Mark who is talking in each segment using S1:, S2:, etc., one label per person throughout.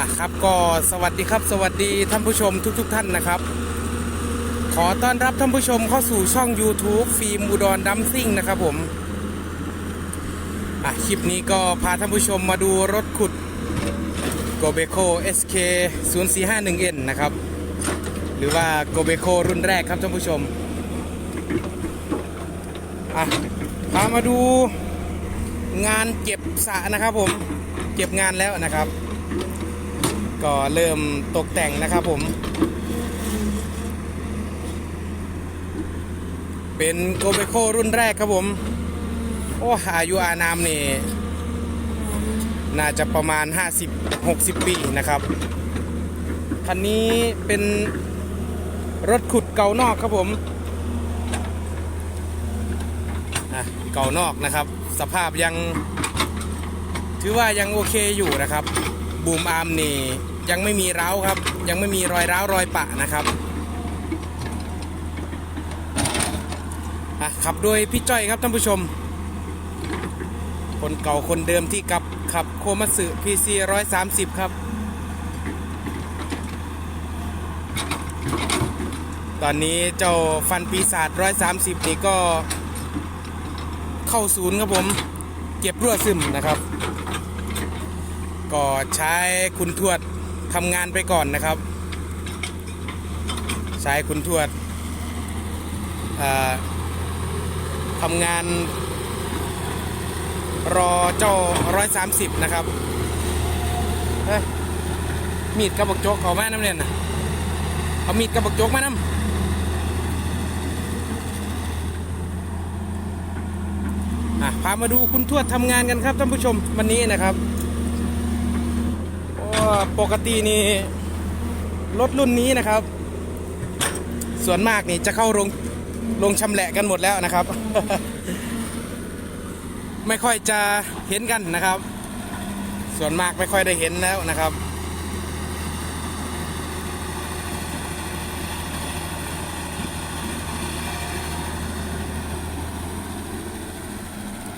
S1: อะครับก็สวัสดีครับสวัสดีท่านผู้ชมทุกๆทท่านนะครับ ขอต้อนรับท่านผู้ชมเข้าสู่ช่อง YouTube ฟิล์มอุดรดัมซิ่งนะครับผมอะคลิปนี้ก็พาท่านผู้ชมมาดูรถขุด g o b e c o SK 0 4 5 1 N นะครับ หรือว่า g o b e c o รุ่นแรกครับท่านผู้ชมอะพามาดูงานเก็บสะนะครับผม เก็บงานแล้วนะครับ ก็เริ่มตกแต่งนะครับผม เป็นโกเบโครุ่นแรกครับผม โอ้อายุอานามนี่ น่าจะประมาณ 50-60 ปีนะครับ คันนี้เป็นรถขุดเก่านอกครับผมอะเก่านอกนะครับ สภาพยัง ถือว่ายังโอเคอยู่นะครับ บูมอาร์มนี่ ยังไม่มีร้าวครับ ยังไม่มีรอยร้าวรอยปะนะครับขับโดยพี่จ้อยครับท่านผู้ชม คนเก่าคนเดิมที่กับขับโคมัสึ PC 130 ครับ ตอนนี้เจ้าฟันปีศาจ130 นี่ก็เข้าศูนย์ครับผม เก็บรั่วซึมนะครับ ก็ใช้คุณทวด ทำงานไปก่อนนะครับใช้คุณทวดทำงานรอเจ้าร้อยสามสิบนะครับมีดกระบอกโจกเขามาน้ำเนี่ยนะเอามีดกระบอกโจกมาน้ำพามาดูคุณทวดทำงานกันครับท่านผู้ชมวันนี้นะครับ ปกตินี่รถรุ่นนี้นะครับ ส่วนมากนี่จะเข้าโรงโรงชำแหละกันหมดแล้วนะครับ ไม่ค่อยจะเห็นกันนะครับ ส่วนมากไม่ค่อยได้เห็นแล้วนะครับ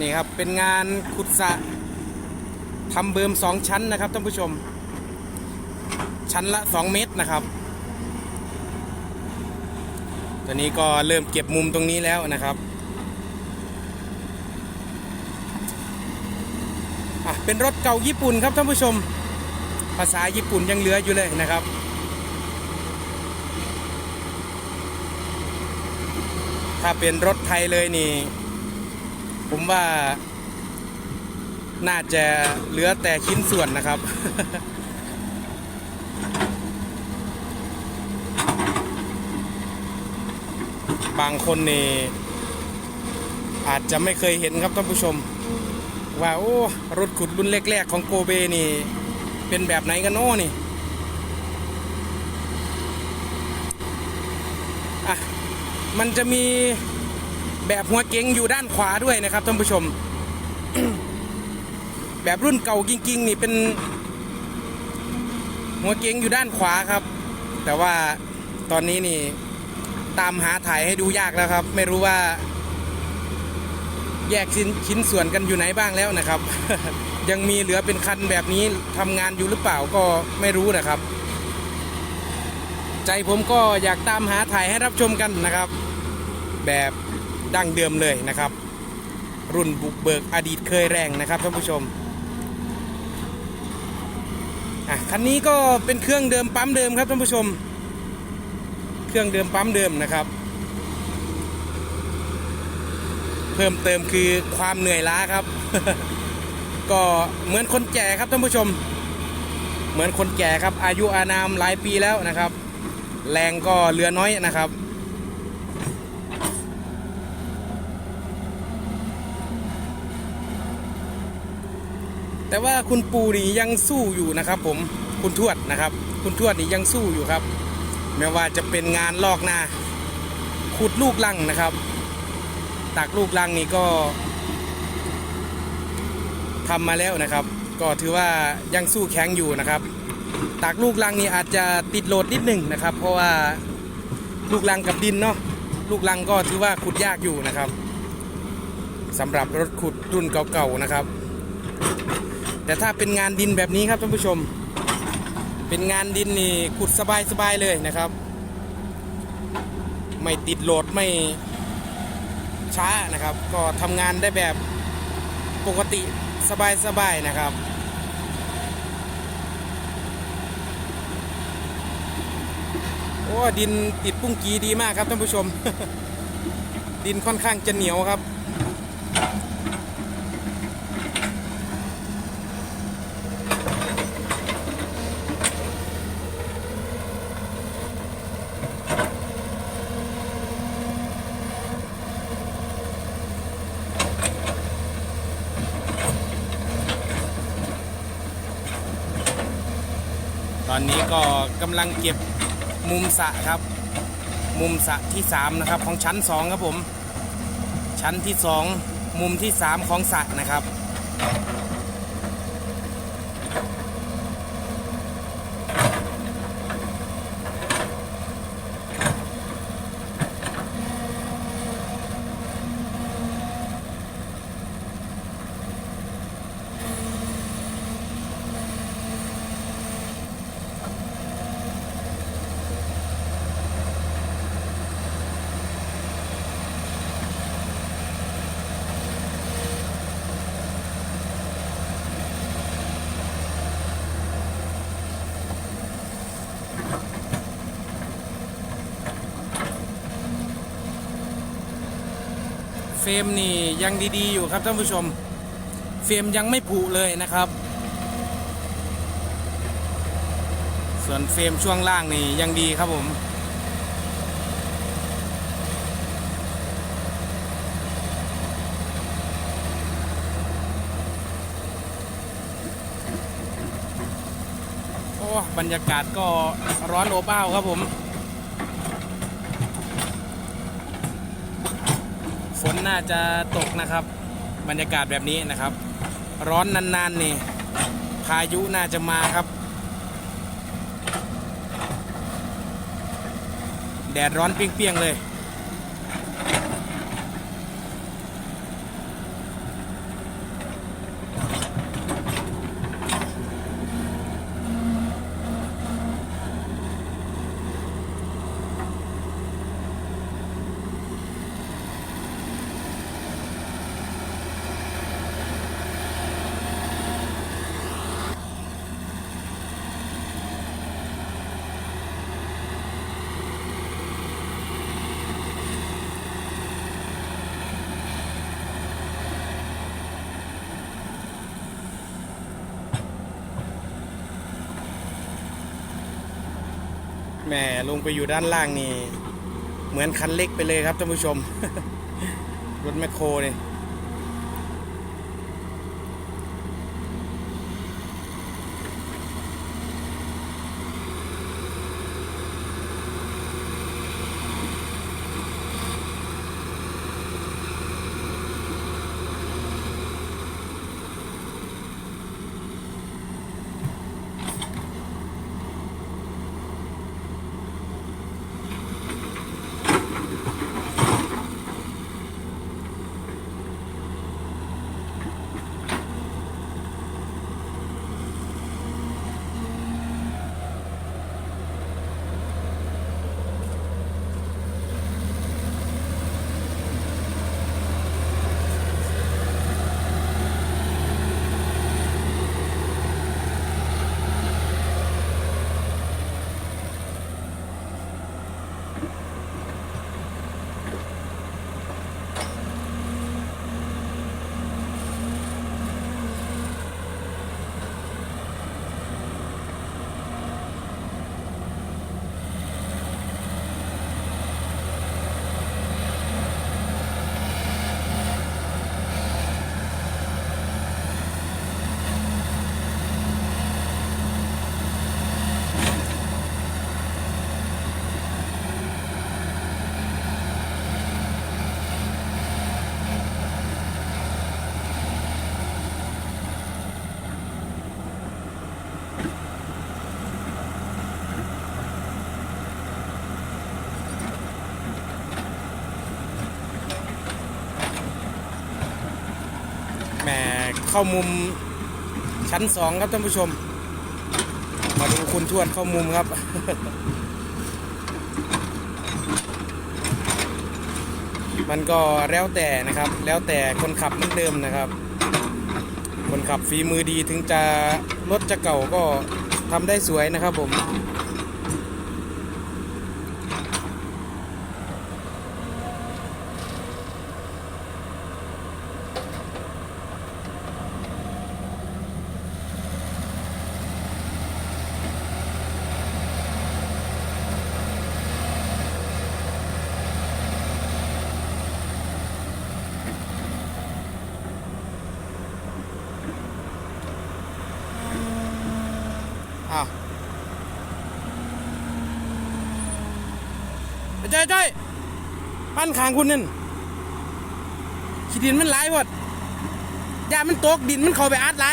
S1: นี่ครับเป็นงานขุดสระทำเบิมสองชั้นนะครับท่านผู้ชม ชั้นละ 2 เมตรนะครับตอนนี้ก็เริ่มเก็บมุมตรงนี้แล้วนะครับเป็นรถเก่าญี่ปุ่นครับท่านผู้ชม ภาษาญี่ปุ่นยังเหลืออยู่เลยนะครับถ้าเป็นรถไทยเลยนี่ ผมว่า น่าจะเหลือแต่ชิ้นส่วนนะครับ บางคนนี่อาจจะไม่เคยเห็นครับท่านผู้ชม ว่าโอ้รถขุดรุ่นแรกๆของโกเบนี่ เป็นแบบไหนกันโน่นี่อะมันจะมีแบบหัวเก๋งอยู่ด้านขวาด้วยนะครับท่านผู้ชม แบบรุ่นเก่าจริงๆนี่เป็น หัวเก๋งอยู่ด้านขวาครับ แต่ว่าตอนนี้นี่ ตามหาถ่ายให้ดูยากแล้วครับ ไม่รู้ว่า แยกชิ้นชิ้นส่วนกันอยู่ไหนบ้างแล้วนะครับ ยังมีเหลือเป็นคันแบบนี้ทำงานอยู่หรือเปล่าก็ไม่รู้นะครับ ใจผมก็อยากตามหาถ่ายให้รับชมกันนะครับ แบบดั้งเดิมเลยนะครับ รุ่นบุกเบิกอดีตเคยแรงนะครับท่านผู้ชมอะคันนี้ก็เป็นเครื่องเดิมปั๊มเดิมครับท่านผู้ชม เครื่องเดิมปั๊มเดิมนะครับ เพิ่มเติมคือความเหนื่อยล้าครับ ก็เหมือนคนแก่ครับท่านผู้ชม เหมือนคนแก่ครับ อายุอานามหลายปีแล้วนะครับ แรงก็เหลือน้อยนะครับแต่ว่าคุณปูนี่ยังสู้อยู่นะครับผมคุณทวดนะครับ คุณทวดนี่ยังสู้อยู่ครับ ไม่ว่าจะเป็นงานลอกนาขุดลูกลังนะครับตักลูกลังนี่ก็ทำมาแล้วนะครับ ก็ถือว่ายังสู้แข็งอยู่นะครับตักลูกลังนี่อาจจะติดโหลดนิดหนึ่งนะครับ เพราะว่าลูกลังกับดินเนาะลูกลังก็ถือว่าขุดยากอยู่นะครับสำหรับรถขุดรุ่นเก่าๆนะครับ แต่ถ้าเป็นงานดินแบบนี้ครับท่านผู้ชม เป็นงานดินนี่ขุดสบายๆเลยนะครับ ไม่ติดโหลดไม่ช้านะครับ ก็ทำงานได้แบบปกติสบายๆนะครับโอ้ดินติดปุ้งกีดีมากครับท่านผู้ชม ดินค่อนข้างจะเหนียวครับ ตอนนี้ก็กำลังเก็บมุมสะครับ มุมสะที่3นะครับของชั้น 2 ครับผม ชั้นที่ 2 มุมที่ 3 ของสะนะครับ เฟรมนี่ยังดีๆอยู่ครับท่านผู้ชม เฟรมยังไม่ผุเลยนะครับ ส่วนเฟรมช่วงล่างนี่ยังดีครับผมโอ้บรรยากาศก็ร้อนอบอ้าวครับผม ฝนน่าจะตกนะครับ บรรยากาศแบบนี้นะครับ ร้อนนานๆนี่พายุน่าจะมาครับ แดดร้อนเปรี้ยงๆเลย แหม่ลงไปอยู่ด้านล่างนี่ เหมือนคันเล็กไปเลยครับท่านผู้ชม รถแมคโครนี่ แหมเข้ามุมชั้นสองครับท่านผู้ชม มาดูคุณทวดเข้ามุมครับมันก็แล้วแต่นะครับ แล้วแต่คนขับเหมือนเดิมนะครับ คนขับฝีมือดีถึงจะรถจะเก่าก็ทำได้สวยนะครับผม อ้าวจ้อยจ้อยปั้นขางคุณนั่นขี้ดินมันไหลหมดยามันตกดินมันเข้าไปอัดไหล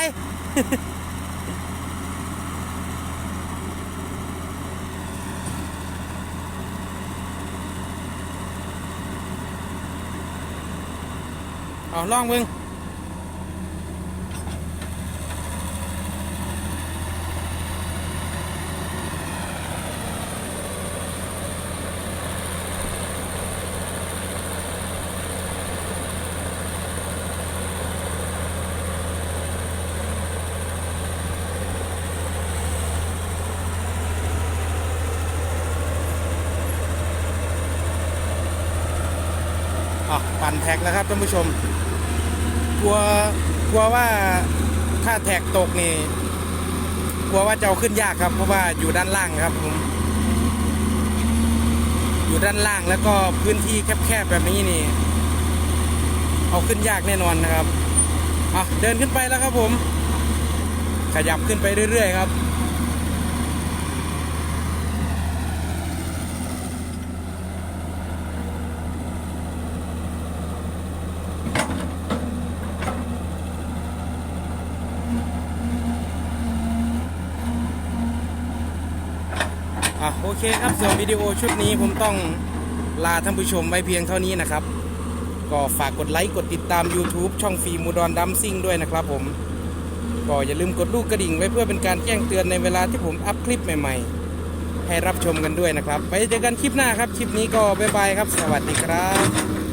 S1: เอาลองมึง ปั่นแท็กแล้วครับท่านผู้ชม กลัวกลัวว่าถ้าแท็กตกนี่กลัวว่าจะเอาขึ้นยากครับ เพราะว่าอยู่ด้านล่างครับผมอยู่ด้านล่างแล้วก็พื้นที่แคบๆแบบนี้นี่ เอาขึ้นยากแน่นอนนะครับอะเดินขึ้นไปแล้วครับผม ขยับขึ้นไปเรื่อยๆครับ อะโอเคครับส่วนวิดีโอชุดนี้ผมต้องลาท่านผู้ชมไว้เพียงเท่านี้นะครับ ก็ฝากกดไลค์กดติดตาม YouTube ช่องฟีมูดอนดัมซิ่งด้วยนะครับผม ก็อย่าลืมกดลูกกระดิ่งไว้เพื่อเป็นการแจ้งเตือนในเวลาที่ผมอัพคลิปใหม่ๆ ให้รับชมกันด้วยนะครับ ไปเจอกันคลิปหน้าครับ คลิปนี้ก็บ๊ายบายครับ สวัสดีครับ